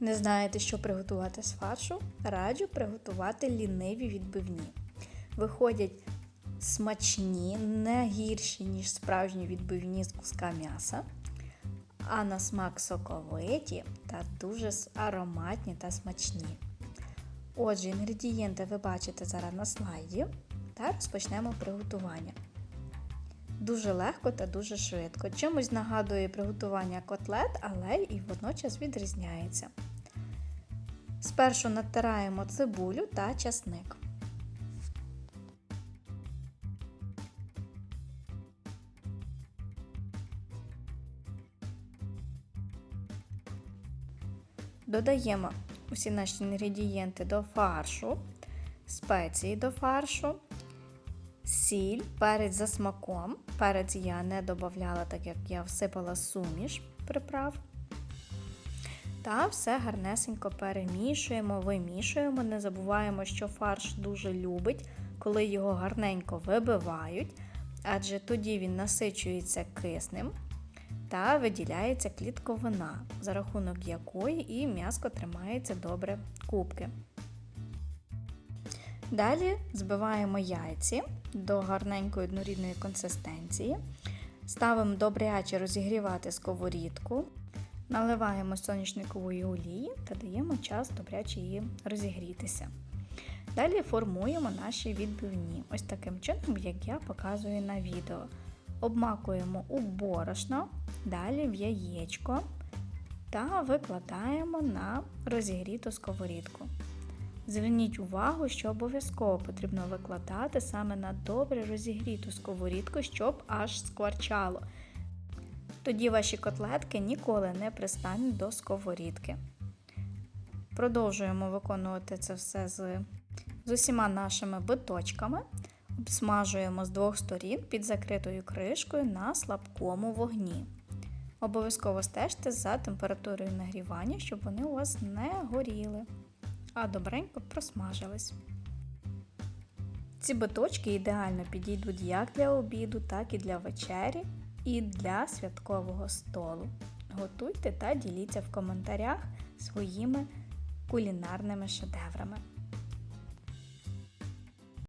Не знаєте, що приготувати з фаршу? Раджу приготувати ліниві відбивні. Виходять смачні, не гірші, ніж справжні відбивні з куска м'яса, а на смак соковиті та дуже ароматні та смачні. Отже, інгредієнти ви бачите зараз на слайді та розпочнемо приготування. Дуже легко та дуже швидко. Чимось нагадує приготування котлет, але і водночас відрізняється. Спершу натираємо цибулю та часник. Додаємо усі наші інгредієнти до фаршу, спеції до фаршу, сіль, перець за смаком. Перець я не додавала, так як я всипала суміш приправ. Та все гарнесенько перемішуємо, вимішуємо. Не забуваємо, що фарш дуже любить, коли його гарненько вибивають, адже тоді він насичується киснем та виділяється клітковина, за рахунок якої і м'яско тримається добре кубки. Далі збиваємо яйці до гарненької однорідної консистенції. Ставимо добряче розігрівати сковорідку, наливаємо соняшникової олії та даємо час добряче її розігрітися. Далі формуємо наші відбивні, ось таким чином, як я показую на відео. Обмакуємо у борошно, далі в яєчко та викладаємо на розігріту сковорідку. Зверніть увагу, що обов'язково потрібно викладати саме на добре розігріту сковорідку, щоб аж скварчало. Тоді ваші котлетки ніколи не пристануть до сковорідки. Продовжуємо виконувати це все з, з усіма нашими биточками. Обсмажуємо з двох сторін під закритою кришкою на слабкому вогні. Обов'язково стежте за температурою нагрівання, щоб вони у вас не горіли а добренько просмажились. Ці биточки ідеально підійдуть як для обіду, так і для вечері, і для святкового столу. Готуйте та діліться в коментарях своїми кулінарними шедеврами.